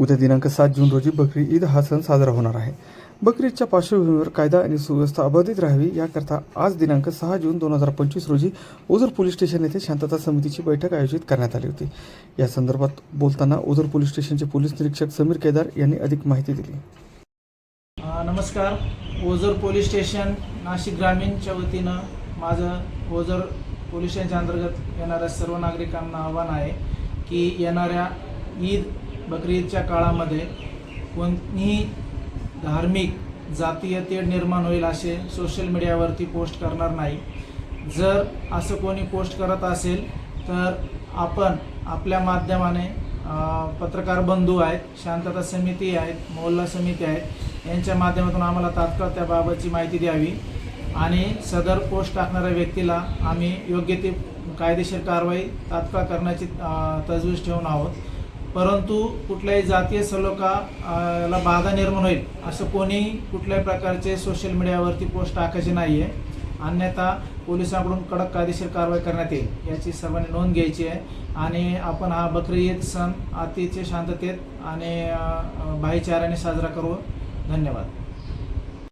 उद्या दिनांक सात जून रोजी बकरी ईद हा सण साजरा होणार आहे. बकरी ईदच्या पार्श्वभूमीवर कायदा आणि सुव्यवस्था अबाधित राहावी याकरता आज दिनांक सहा जून दोन हजार पंचवीस रोजी ओझर पोलीस स्टेशन येथे शांतता समितीची बैठक आयोजित करण्यात आली होती. या संदर्भात बोलताना ओझर पोलीस स्टेशनचे पोलीस निरीक्षक समीर केदार यांनी अधिक माहिती दिली. नमस्कार. ओझर पोलीस स्टेशन नाशिक ग्रामीणच्या वतीनं माझं ओझर पोलीस स्टेशनच्या अंतर्गत येणाऱ्या सर्व नागरिकांना आव्हान आहे की येणाऱ्या ईद बकरी ईदच्या काळामध्ये कोणतीही धार्मिक जातीय तेढ निर्माण होईल असे सोशल मीडियावरती पोस्ट करणार नाही. जर असं कोणी पोस्ट करत असेल तर आपण आपल्या माध्यमाने पत्रकार बंधू आहेत शांतता समिती आहेत मोहल्ला समिती आहेत यांच्या माध्यमातून आम्हाला तात्काळ त्याबाबतची माहिती द्यावी आणि सदर पोस्ट टाकणाऱ्या व्यक्तीला आम्ही योग्य ती कायदेशीर कारवाई तात्काळ करण्याची तजवीज ठेवून आहोत. परंतु कुठल्याही जातीय सलोकाला बाधा निर्माण होईल असं कोणी कुठल्याही प्रकारचे सोशल मीडियावरती पोस्ट टाकायचे नाही आहे अन्यथा पोलिसांकडून कडक कायदेशीर कारवाई करण्यात येईल याची सर्वांनी नोंद घ्यायची आहे. आणि आपण हा बकरी ईद सण अतिशय शांततेत आणि भाईचाराने साजरा करू. धन्यवाद.